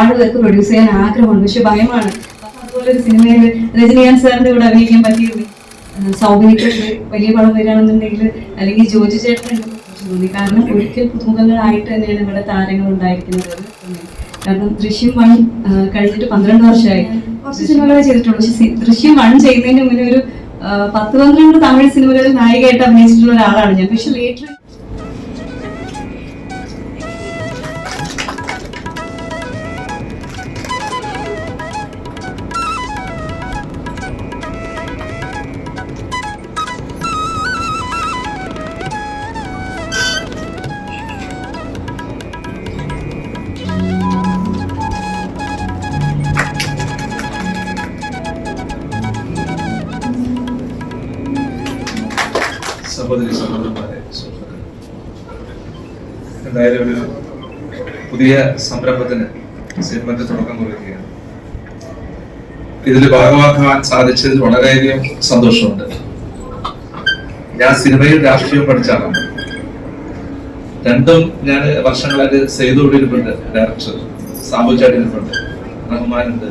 ആളുകൾക്ക് പ്രൊഡ്യൂസ് ചെയ്യാൻ ആഗ്രഹമുണ്ട് പക്ഷെ ഭയമാണ്. അതുപോലെ ഒരു സിനിമയിൽ രജനീകാന്ത് സാറിന്റെ കൂടെ അഭിനയിക്കാൻ പറ്റിയത് സൗബിനിക്കുണ്ട് വലിയ പടം വരികയാണെന്നുണ്ടെങ്കിൽ അല്ലെങ്കിൽ ജോജി കുറച്ച് തോന്നി കാരണം ഒരിക്കൽ പുതുമുഖങ്ങളായിട്ട് തന്നെയാണ് ഇവിടെ താരങ്ങൾ ഉണ്ടായിരിക്കുന്നത്. കാരണം ദൃശ്യം വൺ കഴിഞ്ഞിട്ട് പന്ത്രണ്ട് വർഷമായി. കുറച്ച് സിനിമകളെ ചെയ്തിട്ടുള്ളൂ. പക്ഷെ ദൃശ്യം വൺ ചെയ്യുന്നതിന് മുന്നേ ഒരു പത്ത് പന്ത്രണ്ട് തമിഴ് സിനിമകളിൽ നായികയായിട്ട് അഭിനയിച്ചിട്ടുള്ള ഒരാളാണ് ഞാൻ. പക്ഷെ ലേറ്റർ എന്തായാലും ഒരു പുതിയ സംരംഭത്തിന് സിനിമയ്ക്ക് തുടക്കം കുറിക്കുകയാണ്. ഇതിൽ ഭാഗമാക്കാൻ സാധിച്ചതിൽ വളരെയധികം സന്തോഷമുണ്ട്. ഞാൻ സിനിമയിൽ രാഷ്ട്രീയം പഠിച്ചാണ് രണ്ടും ഞാൻ വർഷങ്ങളായിട്ട് സെയ്തോടിയിരിപ്പുണ്ട് ഡയറക്ടർ സാബു ചാട്ടിയിരിപ്പുണ്ട് റഹ്മാനുണ്ട്.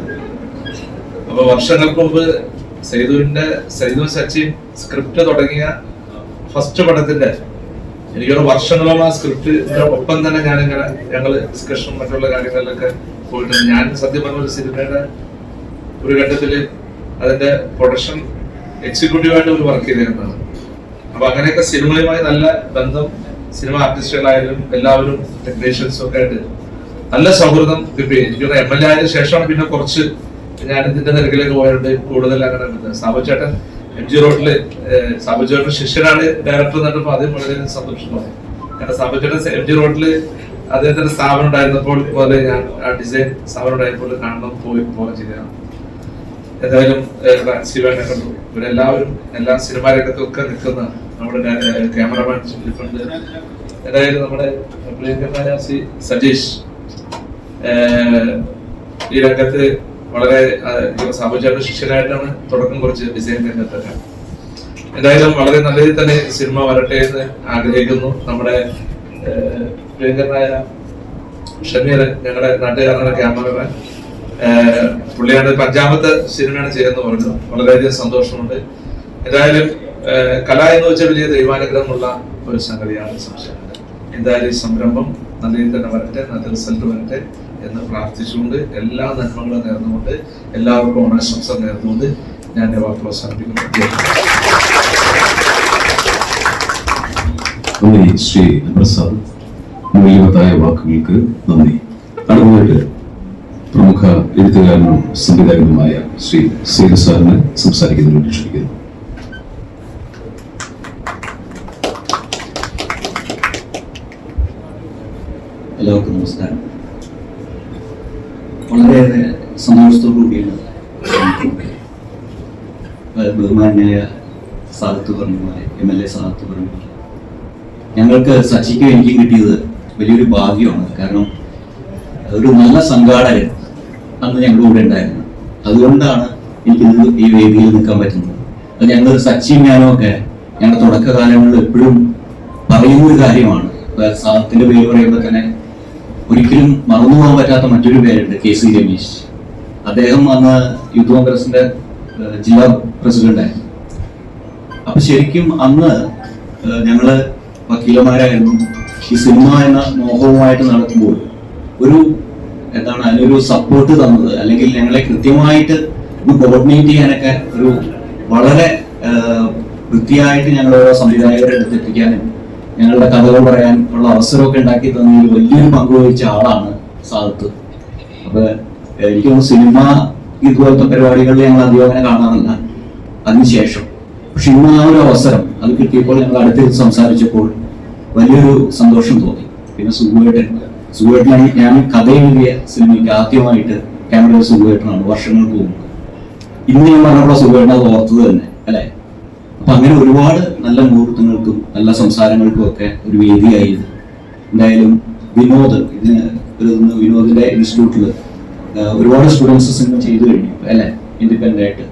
അപ്പൊ വർഷങ്ങൾക്ക് മുമ്പ് സെയ്തുവിന്റെ സെയ്തു സച്ചിൻ സ്ക്രിപ്റ്റ് തുടങ്ങിയ ഫസ്റ്റ് പടത്തിന്റെ എനിക്കൊരു വർഷങ്ങളോളം ആ സ്ക്രിപ്റ്റിന്റെ ഒപ്പം തന്നെ ഞാൻ ഇങ്ങനെ ഞങ്ങൾ ഡിസ്കഷൻ മറ്റുള്ള കാര്യങ്ങളിലൊക്കെ പോയിട്ടുണ്ട്. ഞാൻ സത്യം പറഞ്ഞ ഒരു സിനിമയുടെ ഒരു ഘട്ടത്തിൽ അതിന്റെ പ്രൊഡക്ഷൻ എക്സിക്യൂട്ടീവായിട്ട് ഒരു വർക്ക് ചെയ്തിരുന്നതാണ് അപ്പൊ അങ്ങനെയൊക്കെ സിനിമയുമായി നല്ല ബന്ധം സിനിമ ആർട്ടിസ്റ്റുകളായാലും എല്ലാവരും ടെക്നീഷ്യൻസും ഒക്കെ ആയിട്ട് നല്ല സൗഹൃദം കിട്ടി. എനിക്കൊരു എം എൽ എ ആയതിനു ശേഷമാണ് പിന്നെ കുറച്ച് ഞാൻ ഇതിന്റെ നിരക്കിലേക്ക് പോയതുകൊണ്ട് കൂടുതൽ അങ്ങനെ സാബു ചേട്ടൻ എം ജി റോഡിൽ സാബു ശിഷ്യനാണ് ഡയറക്ടർ എന്നിട്ടപ്പോൾ ആദ്യം വളരെ സന്തോഷമായി കാരണം സാബു ചേട്ടൻ എം ജി റോഡിൽ അദ്ദേഹത്തിന്റെ സ്ഥാപനം ഉണ്ടായിരുന്നപ്പോൾ പോലെ ഞാൻ ആ ഡിസൈൻ സ്ഥാപനം ഉണ്ടായപ്പോൾ കാണണം പോയി പോകാൻ ചെയ്തതാണ് ഏതായാലും ശിവനെ കണ്ടു. ഇവരെല്ലാവരും എല്ലാ സിനിമാ രംഗത്തൊക്കെ നിൽക്കുന്ന നമ്മുടെ ക്യാമറമാൻ സുനിൽഫണ്ട് ഏതായാലും നമ്മുടെ പ്രിയങ്കരനായ സി സജീഷ് ഈ രംഗത്ത് വളരെ സാബുചാരുടെ ശിഷ്യനായിട്ടാണ് തുടക്കം കുറച്ച് ഡിസൈൻ രംഗത്തൊക്കെ എന്തായാലും വളരെ നല്ല രീതിയിൽ തന്നെ സിനിമ വരട്ടെ എന്ന് ആഗ്രഹിക്കുന്നു. നമ്മുടെ പ്രിയങ്കരനായ ഷമീർ ഞങ്ങളുടെ നാട്ടുകാരനാണ് ക്യാമറമാൻ. പുള്ളിയാണ് പഞ്ചാമത്തെ സിനിമയാണ് ചെയ്യുന്നത് പറഞ്ഞു. വളരെയധികം സന്തോഷമുണ്ട്. എന്തായാലും കല എന്ന് വെച്ചാൽ വലിയ ദൈവാനുഗ്രഹമുള്ള ഒരു സംഗതിയാണ് സംശയം എന്തായാലും ഈ സംരംഭം നല്ല രീതിയിൽ തന്നെ വരട്ടെ നല്ല റിസൾട്ട് വരട്ടെ. എന്ന് പ്രാർത്ഥിച്ചുകൊണ്ട് എല്ലാ നന്മകളും നേർന്നുകൊണ്ട് എല്ലാവർക്കും ഓണാശംസ നേർന്നുകൊണ്ട് ഞാൻ എന്റെ വാക്ക് അവസാനിപ്പിക്കുന്നു. ശ്രീ മൂല്യവത്തായ വാക്കുകൾക്ക് നന്ദി. അടുത്തതായിട്ട് പ്രമുഖ എഴുത്തുകാരനും സംവിധായകനുമായ ശ്രീ സേതു സാറിന് സംസാരിക്കുന്നതിന് ക്ഷണിക്കുന്നു എല്ലാവർക്കും നമസ്കാരം വളരെയേറെ സന്തോഷത്തോടു കൂടിയാണ് ഏഹ് ബഹുമാന്യായ സാദത്ത് പറഞ്ഞ പോലെ എം എൽ എ സാദത്ത് പറഞ്ഞ ഞങ്ങൾക്ക് സച്ചിക്കും എനിക്കും കിട്ടിയത് വലിയൊരു ഭാഗ്യമാണ്. കാരണം ഒരു നല്ല സംഘാടകൻ അന്ന് ഞങ്ങളുടെ കൂടെ ഉണ്ടായിരുന്നു. അതുകൊണ്ടാണ് എനിക്ക് ഈ വേദിയിൽ നിൽക്കാൻ പറ്റുന്നത്. അത് ഞങ്ങൾ സച്ചിയും ഞാനും ഒക്കെ ഞങ്ങളുടെ തുടക്കകാലങ്ങളിൽ എപ്പോഴും പറയുന്ന ഒരു കാര്യമാണ്. സാധത്തിന്റെ പേര് പറയുമ്പോൾ തന്നെ ഒരിക്കലും മറന്നു പോകാൻ പറ്റാത്ത മറ്റൊരു പേരുണ്ട് കെ സി രമേശ്. അദ്ദേഹം അന്ന് യൂത്ത് കോൺഗ്രസിന്റെ ജില്ലാ പ്രസിഡന്റായിരുന്നു അപ്പൊ ശരിക്കും അന്ന് ഞങ്ങൾ വക്കീലന്മാരായിരുന്നു. ഈ സിനിമ എന്ന മോഹവുമായിട്ട് നടക്കുമ്പോൾ ഒരു എന്താണ് അതിനൊരു സപ്പോർട്ട് തന്നത് അല്ലെങ്കിൽ ഞങ്ങളെ കൃത്യമായിട്ട് ഒന്ന് കോർഡിനേറ്റ് ചെയ്യാനൊക്കെ ഒരു വളരെ വൃത്തിയായിട്ട് ഞങ്ങൾ ഓരോ സംവിധായകരെ എടുത്തെത്തിക്കാനും ഞങ്ങളുടെ കഥകൾ പറയാൻ ഉള്ള അവസരമൊക്കെ ഉണ്ടാക്കി തന്നതിൽ വലിയൊരു പങ്ക് വഹിച്ച ആളാണ് സാദത്ത്. അപ്പൊ എനിക്ക് സിനിമ ഇതുപോലത്തെ പരിപാടികളിൽ ഞങ്ങൾ അധികം കാണാറില്ല. അതിനുശേഷം. പക്ഷെ ഇന്ന് ആ ഒരു അവസരം അത് കിട്ടിയപ്പോൾ ഞങ്ങൾ അടുത്ത് സംസാരിച്ചപ്പോൾ വലിയൊരു സന്തോഷം തോന്നി. പിന്നെ സുഖുവേട്ടൻ സുഖുവേട്ടനാണ് ഞാൻ കഥ എഴുതിയ സിനിമയ്ക്ക് ആദ്യമായിട്ട് ക്യാമറയിൽ സുഖുവേട്ടനാണ് വർഷങ്ങൾക്ക് മുമ്പ് ഇന്ന് ഞാൻ പറഞ്ഞപ്പോൾ സുഖേട്ടൻ അത് ഓർത്തത് തന്നെ അല്ലെ? അപ്പൊ അങ്ങനെ ഒരുപാട് നല്ല മുഹൂർത്തങ്ങൾക്കും നല്ല സംസാരങ്ങൾക്കും ഒക്കെ ഒരു വേദിയായി. എന്തായാലും വിനോദ് ഇതിന് വിനോദിന്റെ ഇൻസ്റ്റിറ്റ്യൂട്ടിൽ ഒരുപാട് സ്റ്റുഡൻസ് സിനിമ ചെയ്തു കഴിഞ്ഞു അല്ലെ? ഇൻഡിപെൻഡന്റ് ആയിട്ട്.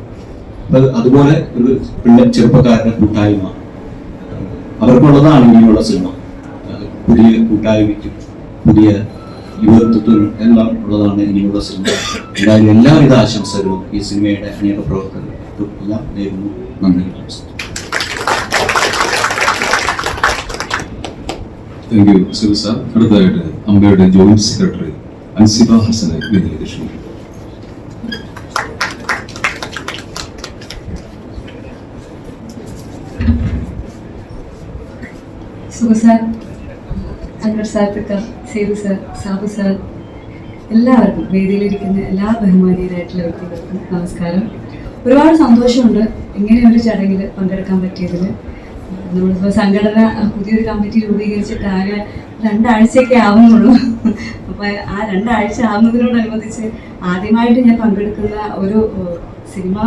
അപ്പൊ അതുപോലെ ഒരു പിള്ളേ ചെറുപ്പക്കാരുടെ കൂട്ടായ്മ. അവർക്കുള്ളതാണ് ഇനിയുള്ള സിനിമ പുതിയ കൂട്ടായ്മയ്ക്കും പുതിയ യുവത്വത്തിനും എല്ലാം ഉള്ളതാണ് ഇനിയുള്ള സിനിമ എന്തായാലും എല്ലാവിധ ആശംസകളും ഈ സിനിമയുടെ അനേക പ്രവർത്തകർക്കും എല്ലാം നേരുന്നു. നന്ദി താങ്ക് യു സിബു സാർ. അടുത്തതായിട്ട് അമ്പയുടെ ജോയിന്റ് സെക്രട്ടറി അൻസിബ ഹസനെ വേദിയിലേക്ക് ക്ഷണിക്കുന്നു. സുഖ sir. Anvar Sethu sir Sabu sir എല്ലാവർക്കും വേദിയിലിരിക്കുന്ന എല്ലാ ബഹുമാനീയരായിട്ടുള്ള വ്യക്തികൾക്കും നമസ്കാരം. ഒരുപാട് സന്തോഷമുണ്ട് ഇങ്ങനെ ഒരു ചടങ്ങിൽ പങ്കെടുക്കാൻ പറ്റിയതിൽ നമ്മളിപ്പോൾ സംഘടന പുതിയൊരു കമ്മിറ്റി രൂപീകരിച്ചിട്ട് ആകെ രണ്ടാഴ്ചയൊക്കെ ആവുന്നുള്ളൂ. അപ്പോൾ ആ രണ്ടാഴ്ച ആവുന്നതിനോടനുബന്ധിച്ച് ആദ്യമായിട്ട് ഞാൻ പങ്കെടുക്കുന്ന ഒരു സിനിമ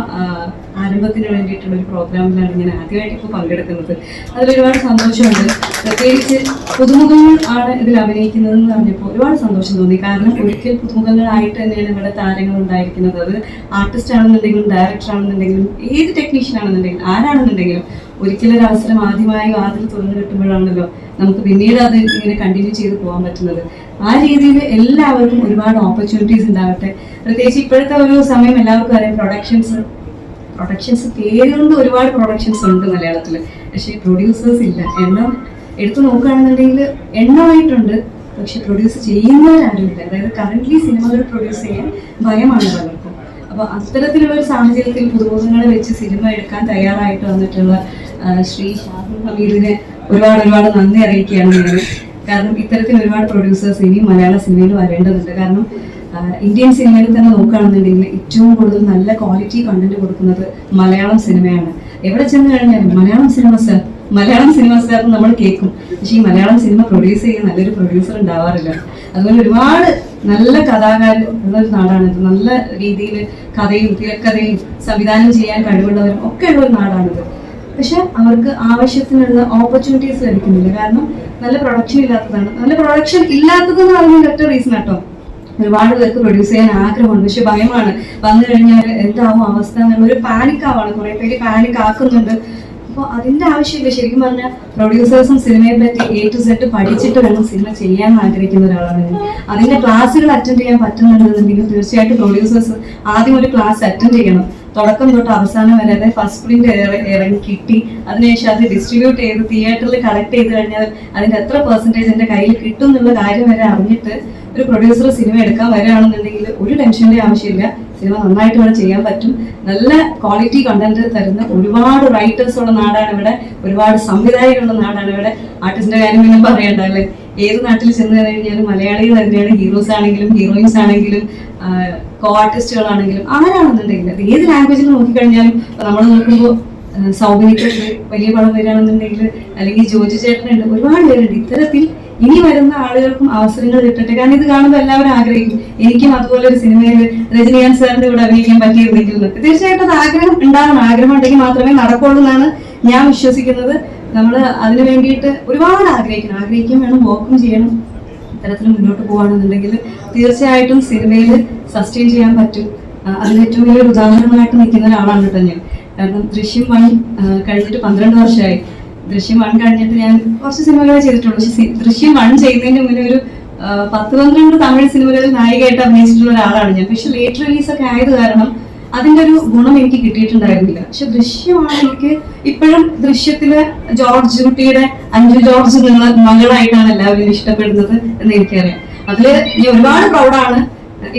ആരംഭത്തിന് വേണ്ടിയിട്ടുള്ള ഒരു പ്രോഗ്രാമിലാണ് ഞാൻ ആദ്യമായിട്ട് ഇപ്പോൾ പങ്കെടുക്കുന്നത്. അതിൽ ഒരുപാട് സന്തോഷമുണ്ട്. പ്രത്യേകിച്ച് പുതുമുഖങ്ങൾ ആണ് ഇതിൽ അഭിനയിക്കുന്നത് എന്ന് പറഞ്ഞപ്പോൾ ഒരുപാട് സന്തോഷം തോന്നി. കാരണം ഒരിക്കൽ പുതുമുഖങ്ങളായിട്ട് തന്നെയാണ് ഇവിടെ താരങ്ങൾ ഉണ്ടായിരിക്കുന്നത്. അത് ആർട്ടിസ്റ്റ് ആണെന്നുണ്ടെങ്കിലും ഡയറക്ടർ ആണെന്നുണ്ടെങ്കിലും ഏത് ടെക്നീഷ്യൻ ആണെന്നുണ്ടെങ്കിലും ആരാണെന്നുണ്ടെങ്കിലും ഒരിക്കലൊരു അവസരം ആദ്യമായി വാതിൽ തുറന്നു കിട്ടുമ്പോഴാണല്ലോ നമുക്ക് പിന്നീട് അത് ഇങ്ങനെ കണ്ടിന്യൂ ചെയ്ത് പോകാൻ പറ്റുന്നത്. ആ രീതിയിൽ എല്ലാവർക്കും ഒരുപാട് ഓപ്പർച്യൂണിറ്റീസ് ഉണ്ടാവട്ടെ പ്രത്യേകിച്ച് ഇപ്പോഴത്തെ ഒരു സമയം എല്ലാവർക്കും അറിയാം. പ്രൊഡക്ഷൻസ് പ്രൊഡക്ഷൻസ് പേരുകൊണ്ട് ഒരുപാട് പ്രൊഡക്ഷൻസ് ഉണ്ട് മലയാളത്തിൽ പക്ഷേ പ്രൊഡ്യൂസേഴ്സ് ഇല്ല. എണ്ണം എടുത്തു നോക്കുകയാണെന്നുണ്ടെങ്കിൽ എണ്ണമായിട്ടുണ്ട്. പക്ഷെ പ്രൊഡ്യൂസ് ചെയ്യുന്നവരാരുമില്ല. അതായത് കറന്റ് സിനിമകൾ പ്രൊഡ്യൂസ് ചെയ്യാൻ ഭയമാണ് പലർക്കും. അപ്പോൾ അത്തരത്തിലുള്ള ഒരു സാഹചര്യത്തിൽ പുതുമുഖങ്ങളെ വെച്ച് സിനിമ എടുക്കാൻ തയ്യാറായിട്ട് വന്നിട്ടുള്ള ശ്രീ ഷാഹുൽ ഹമീദിനെ ഒരുപാട് ഒരുപാട് നന്ദി അറിയിക്കുകയാണ് ഞാൻ കാരണം ഇത്തരത്തിൽ ഒരുപാട് പ്രൊഡ്യൂസേഴ്സ് ഇനി മലയാള സിനിമയിൽ വരേണ്ടതുണ്ട്. കാരണം ഇന്ത്യൻ സിനിമയിൽ തന്നെ നോക്കുകയാണെന്നുണ്ടെങ്കിൽ ഏറ്റവും കൂടുതൽ നല്ല ക്വാളിറ്റി കണ്ടന്റ് കൊടുക്കുന്നത് മലയാളം സിനിമയാണ്. എവിടെ ചെന്ന് കഴിഞ്ഞാലും Malayalam cinema sir Malayalam cinema sir നമ്മൾ കേൾക്കും. പക്ഷെ ഈ മലയാളം സിനിമ പ്രൊഡ്യൂസ് ചെയ്യാൻ നല്ലൊരു പ്രൊഡ്യൂസർ ഉണ്ടാവാറില്ല. അതുപോലെ ഒരുപാട് നല്ല കഥാകാരൻ ഉള്ള ഒരു ഇത്. നല്ല രീതിയിൽ കഥയും തിരക്കഥയും സംവിധാനം ചെയ്യാൻ കഴിവുള്ളവരും ഒക്കെ ഉള്ള ഒരു നാടാണിത്. പക്ഷെ അവർക്ക് ആവശ്യത്തിനുള്ള ഓപ്പർച്യൂണിറ്റീസ് ലഭിക്കുന്നില്ല. കാരണം നല്ല പ്രൊഡക്ഷൻ ഇല്ലാത്തതാണ്. നല്ല പ്രൊഡക്ഷൻ ഇല്ലാത്തത് എന്ന് പറയുന്നത് ഒറ്റ റീസൺ കേട്ടോ ഒരുപാട് പേർക്ക് പ്രൊഡ്യൂസ് ചെയ്യാൻ ആഗ്രഹമുണ്ട് പക്ഷെ ഭയമാണ്. വന്നു കഴിഞ്ഞാൽ എന്താവും അവസ്ഥ ഒരു പാനിക് ആവാണ്. കുറെ പേര് പാനിക് ആക്കുന്നുണ്ട്. അപ്പോൾ അതിന്റെ ആവശ്യമില്ല. ശരിക്കും പറഞ്ഞാൽ പ്രൊഡ്യൂസേഴ്സും സിനിമയെ പറ്റി എ ടു സെറ്റ് പഠിച്ചിട്ട് വേണം സിനിമ ചെയ്യാൻ ആഗ്രഹിക്കുന്ന ഒരാളാണ് അതിന്റെ ക്ലാസ്സുകൾ അറ്റൻഡ് ചെയ്യാൻ പറ്റുന്നുണ്ടെന്നുണ്ടെങ്കിൽ തീർച്ചയായിട്ടും പ്രൊഡ്യൂസേഴ്സ് ആദ്യം ഒരു ക്ലാസ് അറ്റൻഡ് ചെയ്യണം. തുടക്കം തൊട്ട് അവസാനം വരെ അതായത് ഫസ്റ്റ് പ്രിന്റ് ഇറങ്ങി കിട്ടി. അതിനുശേഷം അത് ഡിസ്ട്രിബ്യൂട്ട് ചെയ്ത് തിയേറ്ററിൽ കളക്ട് ചെയ്ത് കഴിഞ്ഞാൽ അതിന്റെ എത്ര പെർസെന്റേജ് എന്റെ കയ്യിൽ കിട്ടും എന്നുള്ള കാര്യം വരെ അറിഞ്ഞിട്ട് ഒരു പ്രൊഡ്യൂസർ സിനിമ എടുക്കാൻ വരികയാണെന്നുണ്ടെങ്കിൽ ഒരു ടെൻഷന്റെ ആവശ്യമില്ല. സിനിമ നന്നായിട്ട് ഇവിടെ ചെയ്യാൻ പറ്റും. നല്ല ക്വാളിറ്റി കണ്ടന്റ് തരുന്ന ഒരുപാട് റൈറ്റേഴ്സ് ഉള്ള നാടാണ് ഇവിടെ. ഒരുപാട് സംവിധായകരുള്ള നാടാണ് ഇവിടെ. ആർട്ടിസ്റ്റിന്റെ കാര്യം പിന്നെ പറയണ്ട അല്ലേ? ഏത് നാട്ടിൽ ചെന്ന് കഴിഞ്ഞാലും മലയാളികൾ തന്നെയാണ് ഹീറോസ് ആണെങ്കിലും ഹീറോയിൻസ് ആണെങ്കിലും കോ ആർട്ടിസ്റ്റുകളാണെങ്കിലും ആരാണെന്നുണ്ടെങ്കിലും അത് ഏത് ലാംഗ്വേജിൽ നോക്കിക്കഴിഞ്ഞാലും നമ്മൾ നോക്കുമ്പോൾ സൗബിനിക്കുണ്ട് വലിയ പടം വരികയാണെന്നുണ്ടെങ്കിൽ അല്ലെങ്കിൽ ജോജി ചേട്ടനുണ്ട് ഒരുപാട് പേരുണ്ട്. ഇത്തരത്തിൽ ഇനി വരുന്ന ആളുകൾക്കും അവസരങ്ങൾ കിട്ടട്ടെ. കാരണം ഇത് കാണുമ്പോൾ എല്ലാവരും ആഗ്രഹിക്കും. എനിക്കും അതുപോലെ ഒരു സിനിമയിൽ രജനീകാന്ത് സാറിന്റെ കൂടെ അഭിനയിക്കാൻ പറ്റിയിരുന്നെങ്കിൽ എന്നൊക്കെ തീർച്ചയായിട്ടും അത് ആഗ്രഹം ഉണ്ടാവണം ആഗ്രഹം ഉണ്ടെങ്കിൽ മാത്രമേ നടക്കുള്ളൂ എന്നാണ് ഞാൻ വിശ്വസിക്കുന്നത്. നമ്മൾ അതിനു വേണ്ടിയിട്ട് ഒരുപാട് ആഗ്രഹിക്കണം. ആഗ്രഹിക്കുകയും വേണം വർക്കും ചെയ്യണം. ഇത്തരത്തിൽ മുന്നോട്ട് പോവുകയാണെന്നുണ്ടെങ്കിൽ തീർച്ചയായിട്ടും സിനിമയിൽ സസ്റ്റെയിൻ ചെയ്യാൻ പറ്റും. അതിന് ഏറ്റവും വലിയൊരു ഉദാഹരണമായിട്ട് നിൽക്കുന്ന ഒരാളാണ് കേട്ടോ ഞാൻ. കാരണം ദൃശ്യം വൺ കഴിഞ്ഞിട്ട് പന്ത്രണ്ട് വർഷമായി. ദൃശ്യം വൺ കഴിഞ്ഞിട്ട് ഞാൻ കുറച്ച് സിനിമകളെ ചെയ്തിട്ടുള്ളൂ. പക്ഷെ ദൃശ്യം വൺ ചെയ്യുന്നതിന് മുന്നേ ഒരു പത്ത് പന്ത്രണ്ട് തമിഴ് സിനിമകളിൽ നായികയായിട്ട് അഭിനയിച്ചിട്ടുള്ള ഒരാളാണ് ഞാൻ. പക്ഷെ ലേറ്റ് റിലീസ് ഒക്കെ ആയത് കാരണം അതിന്റെ ഒരു ഗുണം എനിക്ക് കിട്ടിയിട്ടുണ്ടായിരുന്നില്ല. പക്ഷെ ദൃശ്യമാണ് എനിക്ക് ഇപ്പോഴും ദൃശ്യത്തിലെ ജോർജ് കുട്ടിയുടെ അഞ്ചു ജോർജ് എന്നുള്ള മകളായിട്ടാണ് എല്ലാവരും ഇഷ്ടപ്പെടുന്നത് എന്ന് എനിക്കറിയാം. അതിൽ ഞാൻ ഒരുപാട് പ്രൗഡാണ്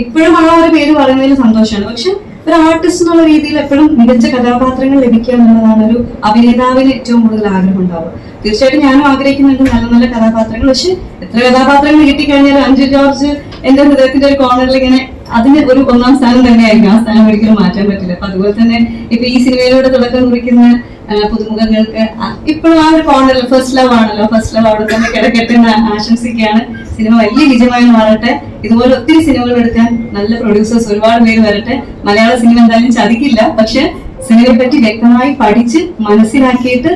ഇപ്പോഴും ആ ഒരു പേര് പറയുന്നതിൽ സന്തോഷമാണ്. പക്ഷെ ഒരു ആർട്ടിസ്റ്റ് എന്നുള്ള രീതിയിൽ എപ്പോഴും മികച്ച കഥാപാത്രങ്ങൾ ലഭിക്കുക എന്നുള്ളതാണ് ഒരു അഭിനേതാവിന് ഏറ്റവും കൂടുതൽ ആഗ്രഹം ഉണ്ടാവുക. തീർച്ചയായിട്ടും ഞാനും ആഗ്രഹിക്കുന്നുണ്ട് നല്ല നല്ല കഥാപാത്രങ്ങൾ. പക്ഷെ എത്ര കഥാപാത്രങ്ങൾ കിട്ടിക്കഴിഞ്ഞാലും അഞ്ചു ജോർജ് എന്റെ ഹൃദയത്തിന്റെ ഒരു കോർണറിൽ ഇങ്ങനെ അതിന് ഒരു ഒന്നാം സ്ഥാനം തന്നെയായിരിക്കും. ആ സ്ഥാനം ഒരിക്കലും മാറ്റാൻ പറ്റില്ല. അപ്പൊ അതുപോലെ തന്നെ ഇപ്പൊ ഈ സിനിമയിലൂടെ തുടക്കം കുറിക്കുന്ന പുതുമുഖങ്ങൾക്ക് ഇപ്പോഴും ആ ഒരു കോർണറിൽ ഫസ്റ്റ് ലവ് ആണല്ലോ. ഫസ്റ്റ് ലവ് അവിടെ തന്നെ കിടക്കട്ടെ എന്ന് ആശംസിക്കുകയാണ്. സിനിമ വലിയ വിജയമായി മാറട്ടെ. ഇതുപോലെ ഒത്തിരി സിനിമകൾ എടുക്കാൻ നല്ല പ്രൊഡ്യൂസേഴ്സ് ഒരുപാട് പേര് വരട്ടെ. മലയാള സിനിമ എന്തായാലും ചതിക്കില്ല. പക്ഷെ സിനിമയെ പറ്റി വ്യക്തമായി പഠിച്ച് മനസ്സിലാക്കിയിട്ട്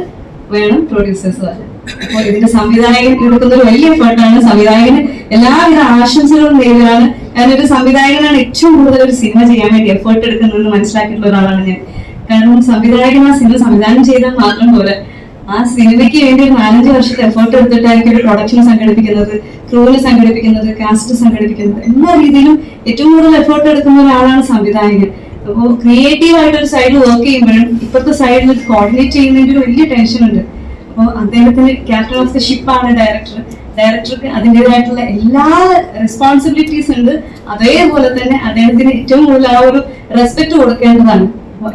വേണം പ്രൊഡ്യൂസേഴ്സ് വരാൻ. അപ്പോൾ ഇതിന്റെ സംവിധായകൻ എടുക്കുന്ന ഒരു വലിയ എഫേർട്ടാണ് സംവിധായകന് എല്ലാവിധ ആശംസകളും നേരിടാണ് ഞാനൊരു സംവിധായകനാണ് ഏറ്റവും കൂടുതൽ ഒരു സിനിമ ചെയ്യാൻ വേണ്ടി എഫേർട്ട് എടുക്കുന്നതെന്ന് മനസ്സിലാക്കിയിട്ടുള്ള ഒരാളാണ് ഞാൻ. കാരണം സംവിധായകൻ ആ സിനിമ സംവിധാനം ചെയ്താൽ മാത്രം പോലെ ആ സിനിമയ്ക്ക് വേണ്ടി ഒരു നാലഞ്ച് വർഷത്തെ എഫേർട്ട് എടുത്തിട്ടായിരിക്കും ഒരു പ്രൊഡക്ഷൻ സംഘടിപ്പിക്കുന്നത് ക്രൂവിനെ സംഘടിപ്പിക്കുന്നത് കാസ്റ്റ് സംഘടിപ്പിക്കുന്നത്. എല്ലാ രീതിയിലും ഏറ്റവും കൂടുതൽ എഫേർട്ട് എടുക്കുന്ന ഒരാളാണ് സംവിധായകൻ. അപ്പോൾ ക്രിയേറ്റീവ് ആയിട്ട് ഒരു സൈഡിൽ വർക്ക് ചെയ്യുമ്പോഴും ഇപ്പോഴത്തെ സൈഡിൽ കോർഡിനേറ്റ് ചെയ്യുന്നതിന്റെ ഒരു വലിയ ടെൻഷൻ ഉണ്ട്. അപ്പോൾ അദ്ദേഹത്തിന് ക്യാപ്റ്റൻ ഓഫ് ദ ആണ് ഡയറക്ടർ ഡയറക്ടർക്ക് അതിന്റെതായിട്ടുള്ള എല്ലാ റെസ്പോൺസിബിലിറ്റീസ് ഉണ്ട്. അതേപോലെ തന്നെ അദ്ദേഹത്തിന് ഏറ്റവും കൂടുതൽ ആ ഒരു റെസ്പെക്ട് കൊടുക്കേണ്ടതാണ്.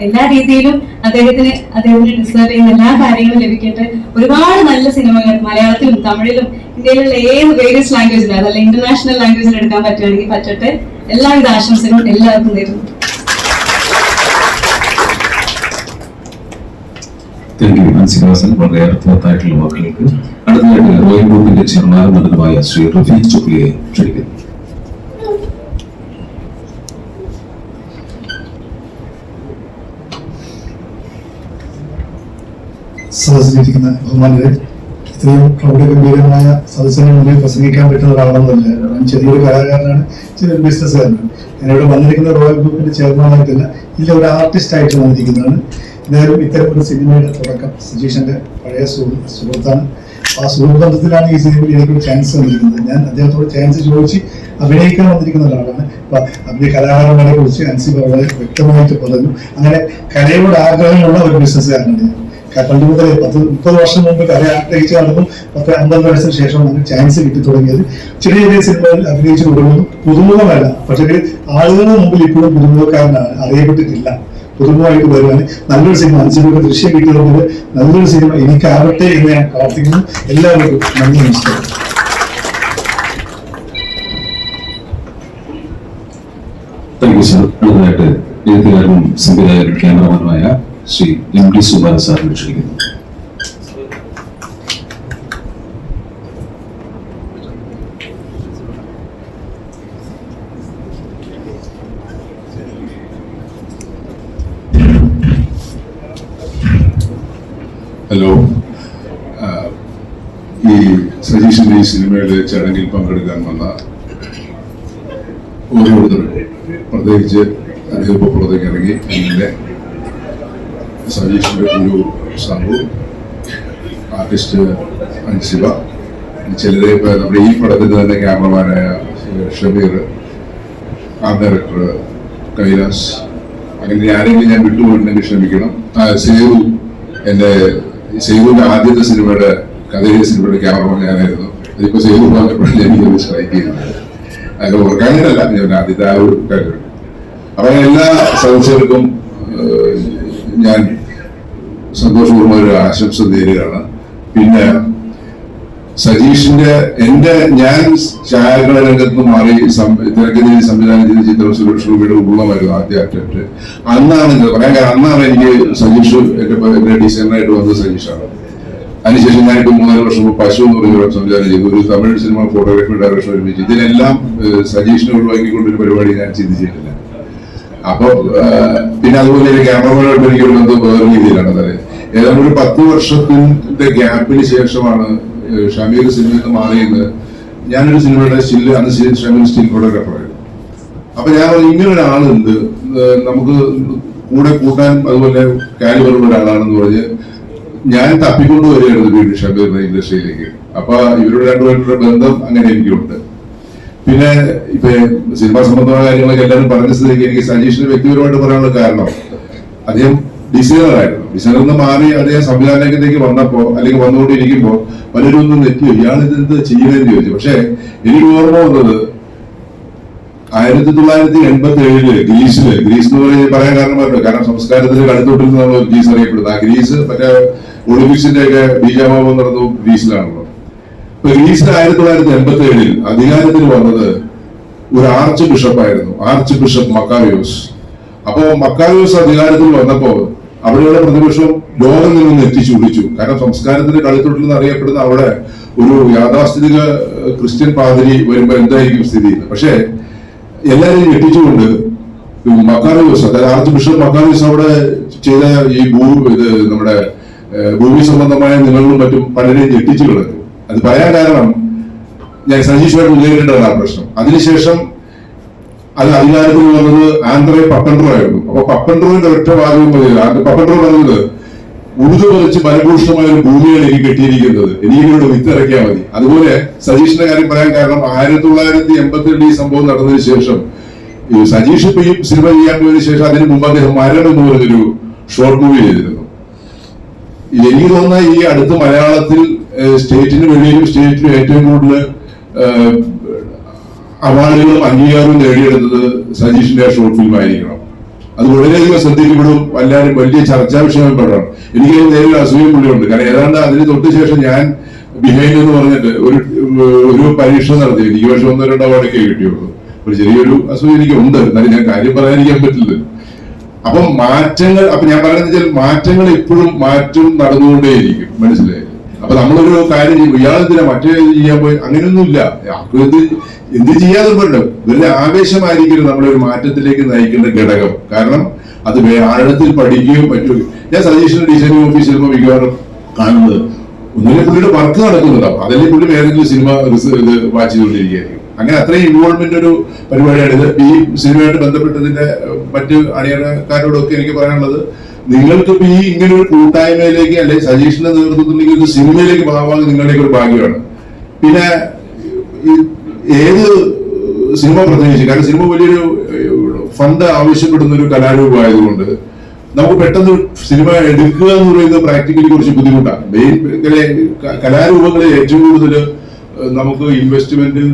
എല്ലാ രീതിയിലും അദ്ദേഹത്തിന് അദ്ദേഹത്തിന് ഡിസേർവ് ചെയ്യുന്ന എല്ലാ കാര്യങ്ങളും ലഭിക്കട്ടെ. ഒരുപാട് നല്ല സിനിമകൾ മലയാളത്തിലും തമിഴിലും ഇന്ത്യയിലുള്ള ഏത് വേരിയസ് ലാംഗ്വേജിലും അതല്ല ഇന്റർനാഷണൽ ലാംഗ്വേജിൽ എടുക്കാൻ പറ്റുകയാണെങ്കിൽ പറ്റട്ടെ. എല്ലാവിധ ആശംസകളും എല്ലാവർക്കും തരുന്നു താങ്ക് യു ഹസൻ വളരെ അർത്ഥവത്തായിട്ടുള്ള വാക്കുകൾക്ക്. അടുത്തതായിട്ട് റോയിംഗ് ഗ്രൂപ്പിന്റെ ചെയർമാൻ നടനുമായ ശ്രീ റഫീഖ് ചുക്ലിയെ ക്ഷണിക്കുന്നു. സദസ്സിലിരിക്കുന്ന ബഹുമാനരെ ഇത്രയും പ്രൗഢഗംഭീരമായ സദസ്സിന് മുന്നിൽ പ്രസംഗിക്കാൻ പറ്റുന്ന ഒരാളൊന്നുമല്ല. ഞാൻ ചെറിയൊരു കലാകാരനാണ് ചെറിയൊരു ബിസിനസ്സുകാരനാണ് ഞാനിവിടെ വന്നിരിക്കുന്ന റോയൽ ഗ്രൂപ്പിന്റെ ചെയർമാനായിട്ടല്ല ഇല്ല ഒരു ആർട്ടിസ്റ്റ് ആയിട്ട് വന്നിരിക്കുന്നതാണ്. എന്തായാലും ഇത്തരം ഒരു സിനിമയുടെ തുടക്കം സജീഷിന്റെ പഴയ സുഹൃ- സുഹൃത്താണ്. ആ സുഹൃത്ബന്ധത്തിലാണ് ഈ സിനിമയിൽ എനിക്കൊരു ചാൻസ് വന്നിരിക്കുന്നത്. ഞാൻ അദ്ദേഹത്തോട് ചാൻസ് ചോദിച്ച് അഭിനയിക്കാൻ വന്നിരിക്കുന്ന ഒരാളാണ്. അപ്പൊ അഭിനയ കലാകാരന്മാരെ കുറിച്ച് അൻസിബ വളരെ വ്യക്തമായിട്ട് പറഞ്ഞു. അങ്ങനെ കലയോട് ആഗ്രഹമുള്ള ഒരു ബിസിനസ്സുകാരനാണ് ഞാൻ. പണ്ട് മുതലേ പത്ത് മുപ്പത് വർഷം മുമ്പ് കല ആഗ്രഹിച്ച് നടന്നു പത്ത് അമ്പത് വയസ്സിന് ശേഷം നമുക്ക് ചാൻസ് കിട്ടി തുടങ്ങിയത്. ചെറിയ ചെറിയ സിനിമകളിൽ അഭിനയിച്ചു തുടങ്ങുന്നു. പുതുമുഖമല്ല. പക്ഷേ ആളുകളുടെ മുമ്പിൽ ഇപ്പോഴും പുതുമുഖക്കാരനാണ്. അറിയപ്പെട്ടിട്ടില്ല. പുതുമുഖമായിട്ട് വരുവാണ്. നല്ലൊരു സിനിമ. അഞ്ചിലൂടെ ദൃശ്യം കിട്ടിയതുകൊണ്ട് നല്ലൊരു സിനിമ എനിക്കാവട്ടെ എന്ന് ഞാൻ പ്രാർത്ഥിക്കുന്നു. എല്ലാവർക്കും നന്ദി നമസ്കാരം. താങ്ക് യു സർ ക്യാമറമാനുമായ ശ്രീ എം ഡി സുബാല സാറിനെ ക്ഷണിക്കുന്നു ഹലോ. ഈ സജീഷിന്റെ ഈ സിനിമയുടെ ചടങ്ങിൽ പങ്കെടുക്കാൻ വന്ന ഓരോരുത്തരും പ്രത്യേകിച്ച് അദ്ദേഹം ഇപ്പോൾ പുറത്തേക്ക് ഇറങ്ങി എന്നെ സജീഷിന്റെ ഒരു സാബു ആർട്ടിസ്റ്റ് അൻസിബ ചിലരെ ഇപ്പൊ നമ്മുടെ ഈ പടത്തിന്റെ തന്നെ ക്യാമറമാനായ ഷബീർ ആർട്ട് ഡയറക്ടർ കൈലാസ് അങ്ങനെ ആരെങ്കിലും ഞാൻ വിട്ടുപോയിട്ടുണ്ടെങ്കിൽ ക്ഷമിക്കണം സേതു എന്റെ സേതുവിന്റെ ആദ്യത്തെ സിനിമയുടെ കഥയിലെ സിനിമയുടെ ക്യാമറമാൻ ഞാനായിരുന്നു അതിപ്പോ സേതു പറഞ്ഞപ്പോഴാണ് എനിക്കത് സ്ട്രൈക്ക് ചെയ്യുന്നത് അത് ഓർഗാനിക്കല്ല ഞാൻ ആദ്യത്തെ ആ ഒരു കാര്യം അപ്പൊ എല്ലാ ഏഹ്, ഞാൻ സന്തോഷപൂർവമായ ഒരു ആശംസ നേരുകയാണ്. പിന്നെ സജീഷിന്റെ എന്റെ ഞാൻ ഛായാഗ്രഹ രംഗത്ത് മാറി തിരക്കഥയിൽ സംവിധാനം ചെയ്ത ചിത്രം സുരേഷ് ഗോപിയുടെ ഉള്ളമായിരുന്നു ആദ്യ അറ്റംപ്റ്റ് അന്നാണ് പറയാൻ കാരണം അന്നാണ് എനിക്ക് സജീഷ് എന്റെ ഡിസൈനറായിട്ട് വന്നത് സജീഷാണ്. അതിനുശേഷം ഞാനിട്ട് മൂന്നര വർഷം പശു എന്ന് പറഞ്ഞ സംവിധാനം ചെയ്തു. ഒരു തമിഴ് സിനിമ ഫോട്ടോഗ്രാഫി ഡയറക്ഷൻ ഒരുമിച്ച്. ഇതിനെല്ലാം സജീഷിനെ ഒഴിവാക്കിക്കൊണ്ടൊരു പരിപാടി ഞാൻ ചിന്തിച്ചിട്ടില്ല. അപ്പൊ പിന്നെ അതുപോലെ ഒരു ക്യാമറമാനായിട്ട് എനിക്ക് ബന്ധം വേറെ രീതിയിലാണ് അതെ ഏതാണ്ട് ഒരു പത്ത് വർഷത്തിന്റെ ഗ്യാപ്പിന് ശേഷമാണ് ഷമീർ സിനിമയിൽ നിന്ന് മാറിയത് ഞാനൊരു സിനിമയുടെ സ്റ്റിൽ അന്ന് ഷമീർ സ്റ്റിൽ ഫോട്ടോഗ്രാഫറായിരുന്നു അപ്പൊ ഞാൻ പറഞ്ഞു, ഇങ്ങനെ ഒരാളുണ്ട് നമുക്ക് കൂടെ കൂട്ടാൻ അതുപോലെ കാലിബറുള്ള ഒരാളാണെന്ന് പറഞ്ഞ് ഞാൻ തപ്പിക്കൊണ്ട് വരികയായിരുന്നു വീണ്ടും ഷമീറിന്റെ ഇൻഡസ്ട്രിയിലേക്ക് അപ്പൊ ഇവരുടെ രണ്ടുപേരുടെ ബന്ധം അങ്ങനെ എനിക്കുണ്ട്. പിന്നെ ഇപ്പൊ സിനിമാ സംബന്ധമായ കാര്യങ്ങളൊക്കെ എല്ലാവരും പറഞ്ഞ സ്ഥിതിക്ക് എനിക്ക് സജീഷിന് വ്യക്തിപരമായിട്ട് പറയാനുള്ള കാരണം അദ്ദേഹം ഡിസൈനർ ആയിരുന്നു ഡിസൈനറിൽ നിന്ന് മാറി അദ്ദേഹം സംവിധാനത്തിലേക്ക് വന്നപ്പോ അല്ലെങ്കിൽ വന്നുകൊണ്ടിരിക്കുമ്പോ പലരും ഒന്ന് നെറ്റിയോ ഇയാൾ ഇതെന്ത് ചെയ്യുന്നതെന്ന് ചോദിച്ചു. പക്ഷെ എനിക്ക് ഓർമ്മ വന്നത് ആയിരത്തി തൊള്ളായിരത്തി എൺപത്തി ഏഴിൽ ഗ്രീസിൽ. ഗ്രീസ് എന്ന് പറയുന്നത് പറയാൻ കാരണം പറഞ്ഞു കാരണം സംസ്കാരത്തിന്റെ കടുത്തോട്ടിൽ നിന്നാണ് ഗ്രീസ് അറിയപ്പെടുന്നത്. ആ ഗ്രീസ് മറ്റേ ഒളിമ്പിക്സിന്റെ ഒക്കെ ബീജാഭാവം നടന്നു ഗ്രീസിലാണല്ലോ. ഗ്രീസിൽ ആയിരത്തി തൊള്ളായിരത്തി എൺപത്തി ഏഴിൽ അധികാരത്തിൽ വന്നത് ഒരു ആർച്ച് ബിഷപ്പായിരുന്നു ആർച്ച് ബിഷപ്പ് മക്കാവിയോസ്. അപ്പോ മക്കാവിയോസ് അധികാരത്തിൽ വന്നപ്പോ അവിടെയുള്ള പ്രതിപക്ഷം ലോകം നിന്ന് എത്തിച്ചു പിടിച്ചു കാരണം സംസ്കാരത്തിന്റെ കളിത്തൊട്ടിൽ നിന്ന് അറിയപ്പെടുന്ന അവിടെ ഒരു യാഥാസ്ഥിതിക ക്രിസ്ത്യൻ പാതിരി വരുമ്പോ എന്തായിരിക്കും സ്ഥിതി. പക്ഷേ എല്ലാരെയും ഞെട്ടിച്ചുകൊണ്ട് മക്കാറിയോസ് അതായത് ആർച്ച് ബിഷപ്പ് മക്കാറിയോസ് അവിടെ ചെയ്ത ഈ ഭൂ ഇത് നമ്മുടെ ഭൂമി സംബന്ധമായ നിങ്ങളും മറ്റും പലരെയും ഞെട്ടിച്ചു കളഞ്ഞു. അത് പറയാൻ കാരണം ഞാൻ സജീഷുമായിട്ട് ഉന്നയിക്കേണ്ടതാണ് ആ പ്രശ്നം. അതിനുശേഷം അത് അധികാരത്തിൽ വന്നത് ആന്ധ്രയെ പപ്പൻഡ്രോ ആയിരുന്നു അപ്പൊ പപ്പൻഡ്രോന്റെ ഒറ്റ വാദവും പപ്പൻഡ്രോ പറഞ്ഞത് ഉഴുതു പറിച്ച് ഫലഭൂഷ്ടമായ ഒരു ഭൂമിയാണ് എനിക്ക് കിട്ടിയിരിക്കുന്നത്. എനിക്ക് ഇവിടെ വിത്തിറക്കിയാൽ മതി. അതുപോലെ സജീഷിന്റെ കാര്യം പറയാൻ കാരണം ആയിരത്തി തൊള്ളായിരത്തി എൺപത്തി രണ്ട് ഈ സംഭവം നടന്നതിന് ശേഷം സജീഷ് ഇപ്പൊ ഈ സിനിമ ചെയ്യാൻ പോയതിന് ശേഷം അതിന് മുമ്പ് അദ്ദേഹം മരണം എന്ന് പറഞ്ഞൊരു ഷോർട്ട് മൂവി ചെയ്തിരുന്നു. എനിക്ക് തോന്നുന്ന ഈ അടുത്ത മലയാളത്തിൽ സ്റ്റേറ്റിന് വെളിയിലും സ്റ്റേറ്റിലും ഏറ്റവും കൂടുതൽ അവാർഡുകളും അംഗീകാരവും നേടിയെടുത്തത് സജീഷിന്റെ ഷോർട്ട് ഫിലിം ആയിരിക്കണം അത് വളരെയധികം ശ്രദ്ധിക്കപ്പെടും എല്ലാവരും വലിയ ചർച്ചാ വിഷയപ്പെടും എനിക്ക് നേരിൽ അസൂയം പുള്ളിയുണ്ട്. കാരണം ഏതാണ്ട് അതിന് തൊട്ട് ശേഷം ഞാൻ ബിഹൈൻഡ് എന്ന് പറഞ്ഞിട്ട് ഒരു ഒരു പരീക്ഷ നടത്തി. എനിക്ക് പക്ഷെ ഒന്നോ രണ്ടോ അവാർഡൊക്കെ കിട്ടിയുള്ളൂ. ഒരു ചെറിയൊരു അസൂയ എനിക്ക് ഉണ്ട് എന്നാലും ഞാൻ കാര്യം പറയാതിരിക്കാൻ പറ്റില്ല. അപ്പം മാറ്റങ്ങൾ അപ്പൊ ഞാൻ പറയുന്നത് വെച്ചാൽ മാറ്റങ്ങൾ എപ്പോഴും മാറ്റം നടന്നുകൊണ്ടേയിരിക്കും. മനസ്സിലായി? അപ്പൊ നമ്മളൊരു കാര്യം ചെയ്യും. ഇയാളെന്തിനാ മറ്റേ ചെയ്യാൻ പോയി? അങ്ങനെയൊന്നുമില്ല. ആർക്കും എന്ത് എന്ത് ചെയ്യാതെ പറഞ്ഞു വലിയ ആവേശമായിരിക്കും നമ്മളൊരു മാറ്റത്തിലേക്ക് നയിക്കുന്ന ഘടകം. കാരണം അത് ആഴത്തിൽ പഠിക്കുകയും പറ്റും ഞാൻ സജീഷിന്റെ ഡിസൈനിങ് ഓഫീസ് ചിലപ്പോൾ മിക്കവാറും കാണുന്നത് ഒന്നിലെ പുള്ളിയുടെ വർക്ക് നടക്കുന്നുണ്ടാവും അതല്ലേ പുള്ളി ഏതെങ്കിലും സിനിമ ഇത് വാച്ച് ചെയ്തുകൊണ്ടിരിക്കുകയായിരിക്കും. അങ്ങനെ അത്രയും ഇൻവോൾവ്മെന്റ് ഒരു പരിപാടിയാണ്. ഇത് ഈ സിനിമയായിട്ട് ബന്ധപ്പെട്ടതിന്റെ മറ്റ് അണിയറക്കാരോടൊക്കെ എനിക്ക് പറയാനുള്ളത് നിങ്ങൾക്ക് ഇപ്പൊ ഈ ഇങ്ങനെ ഒരു കൂട്ടായ്മയിലേക്ക് അല്ലെങ്കിൽ സജീഷിന്റെ നേതൃത്വത്തിലേക്ക് ഒരു സിനിമയിലേക്ക് ഭാഗമാകുന്നത് നിങ്ങളുടെയൊക്കെ ഒരു ഭാഗ്യമാണ്. പിന്നെ ഏത് സിനിമ പ്രത്യേകിച്ച് കാരണം സിനിമ വലിയൊരു ഫണ്ട് ആവശ്യപ്പെടുന്ന ഒരു കലാരൂപമായതുകൊണ്ട് നമുക്ക് പെട്ടെന്ന് സിനിമ എടുക്കുക എന്ന് പറയുന്നത് പ്രാക്ടിക്കലി കുറച്ച് ബുദ്ധിമുട്ടാണ്. മെയിൻ കലാരൂപങ്ങളിൽ ഏറ്റവും കൂടുതൽ നമുക്ക് ഇൻവെസ്റ്റ്മെന്റ്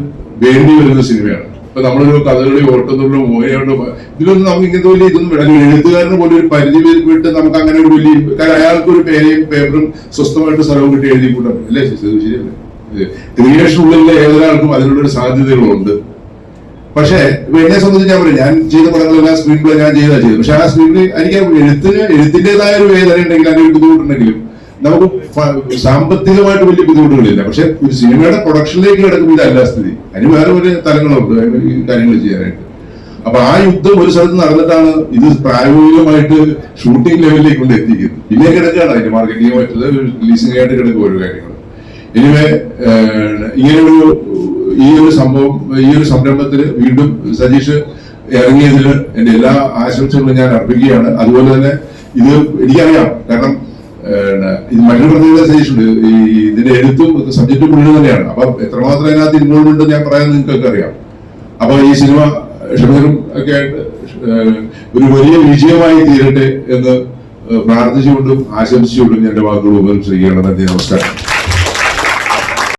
വേണ്ടി വരുന്ന സിനിമയാണ്. ഇപ്പൊ നമ്മളൊരു കഥകളി ഓട്ടത്തുള്ള ഓരോ ഇതിലൊന്നും നമുക്ക് ഇങ്ങനത്തെ വലിയ ഇതൊന്നും വേണം എഴുത്തുകാരന് പോലും ഒരു പരിധി വിട്ട് നമുക്ക് അങ്ങനെ ഒരു വലിയ കാരണം അയാൾക്ക് ഒരു പേനയും പേപ്പറും സ്വസ്ഥമായിട്ട് സ്ഥലവും കിട്ടി എഴുതി കൂട്ടാൻ അല്ലേ ശരി- ശരിയല്ലേ? ക്രിയേഷനുള്ളിലെ ഏതൊരാൾക്കും അതിനുള്ളൊരു സാധ്യതകളുണ്ട്. പക്ഷേ എന്നെ സംബന്ധിച്ച് ഞാൻ പറയും ഞാൻ ചെയ്ത പടങ്ങളെല്ലാം സ്ക്രീൻ പ്ലേ ഞാൻ ചെയ്താ ചെയ്തു പക്ഷെ ആ സ്ക്രീൻ പ്ലേ എനിക്ക് എഴുത്തിന് എഴുത്തിന്റെതായ ഒരു വേദന ഉണ്ടെങ്കിൽ അതിന് ബുദ്ധിമുട്ടുണ്ടെങ്കിലും നമുക്ക് സാമ്പത്തികമായിട്ട് വലിയ ബുദ്ധിമുട്ടുകളില്ല. പക്ഷെ ഒരു സിനിമയുടെ പ്രൊഡക്ഷനിലേക്ക് കിടക്കുമ്പോൾ ഇതല്ല സ്ഥിതി. അതിന് വേറെ ഒരു തലങ്ങളുണ്ട് കാര്യങ്ങൾ ചെയ്യാനായിട്ട്. അപ്പൊ ആ യുദ്ധം ഒരു സ്ഥലത്ത് നടന്നിട്ടാണ് ഇത് പ്രായോഗികമായിട്ട് ഷൂട്ടിംഗ് ലെവലിലേക്ക് കൊണ്ട് എത്തിക്കുന്നത്. പിന്നെ കിടക്കുകയാണ് അതിന്റെ മാർക്കറ്റിംഗ് മറ്റത് റിലീസിംഗ് ആയിട്ട് കിടക്കുക ഓരോ കാര്യങ്ങൾ. എനിവേ ഇങ്ങനെയൊരു ഈ ഒരു സംഭവം ഈ ഒരു സംരംഭത്തിൽ വീണ്ടും സജീഷ് ഇറങ്ങിയതിൽ എന്റെ എല്ലാ ആശംസകളും ഞാൻ അർപ്പിക്കുകയാണ്. അതുപോലെ തന്നെ ഇത് എനിക്കറിയാം. കാരണം ഇത് മറ്റൊരു പ്രത്യേകത സജീഷ് ഉണ്ട്. ഈ ഇതിന്റെ എഴുത്തും സബ്ജക്റ്റും പുള്ളി തന്നെയാണ്. അപ്പൊ എത്രമാത്രം അതിനകത്ത് ഇൻവോൾവ് ഉണ്ട് ഞാൻ പറയാൻ നിങ്ങൾക്ക് അറിയാം അപ്പൊ ഈ സിനിമ ഷമീറും ഒക്കെ ആയിട്ട് ഒരു വലിയ വിജയമായി തീരട്ടെ എന്ന് പ്രാർത്ഥിച്ചുകൊണ്ടും ആശംസിച്ചുകൊണ്ടും എന്റെ വാക്കുകൾ ഉപയോഗിച്ചിരിക്കുകയാണ് നന്ദി നമസ്കാരം.